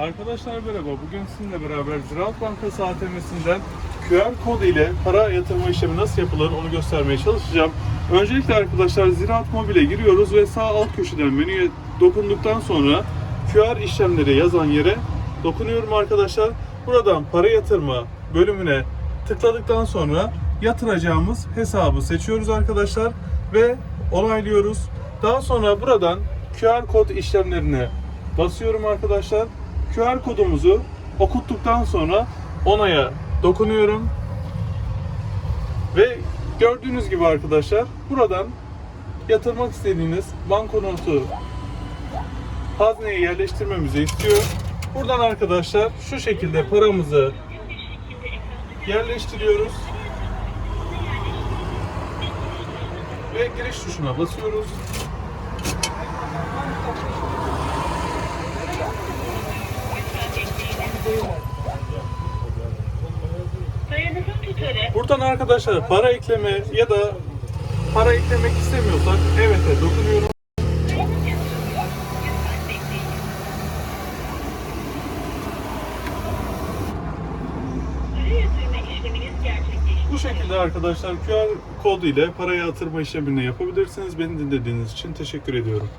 Arkadaşlar merhaba. Bugün sizinle beraber Ziraat Bankası ATM'sinden QR kod ile para yatırma işlemi nasıl yapılır onu göstermeye çalışacağım. Öncelikle arkadaşlar Ziraat Mobil'e giriyoruz ve sağ alt köşeden menüye dokunduktan sonra QR işlemleri yazan yere dokunuyorum arkadaşlar. Buradan para yatırma bölümüne tıkladıktan sonra yatıracağımız hesabı seçiyoruz arkadaşlar ve onaylıyoruz. Daha sonra buradan QR kod işlemlerine basıyorum arkadaşlar. QR kodumuzu okuttuktan sonra onaya dokunuyorum. Ve gördüğünüz gibi arkadaşlar buradan yatırmak istediğiniz bankonotu hazneye yerleştirmemizi istiyor. Buradan arkadaşlar şu şekilde paramızı yerleştiriyoruz. Ve giriş tuşuna basıyoruz. Buradan arkadaşlar para ekleme ya da para eklemek istemiyorsak evet'e dokunuyorum. Bu şekilde arkadaşlar QR kod ile para yatırma işlemini yapabilirsiniz. Beni dinlediğiniz için teşekkür ediyorum.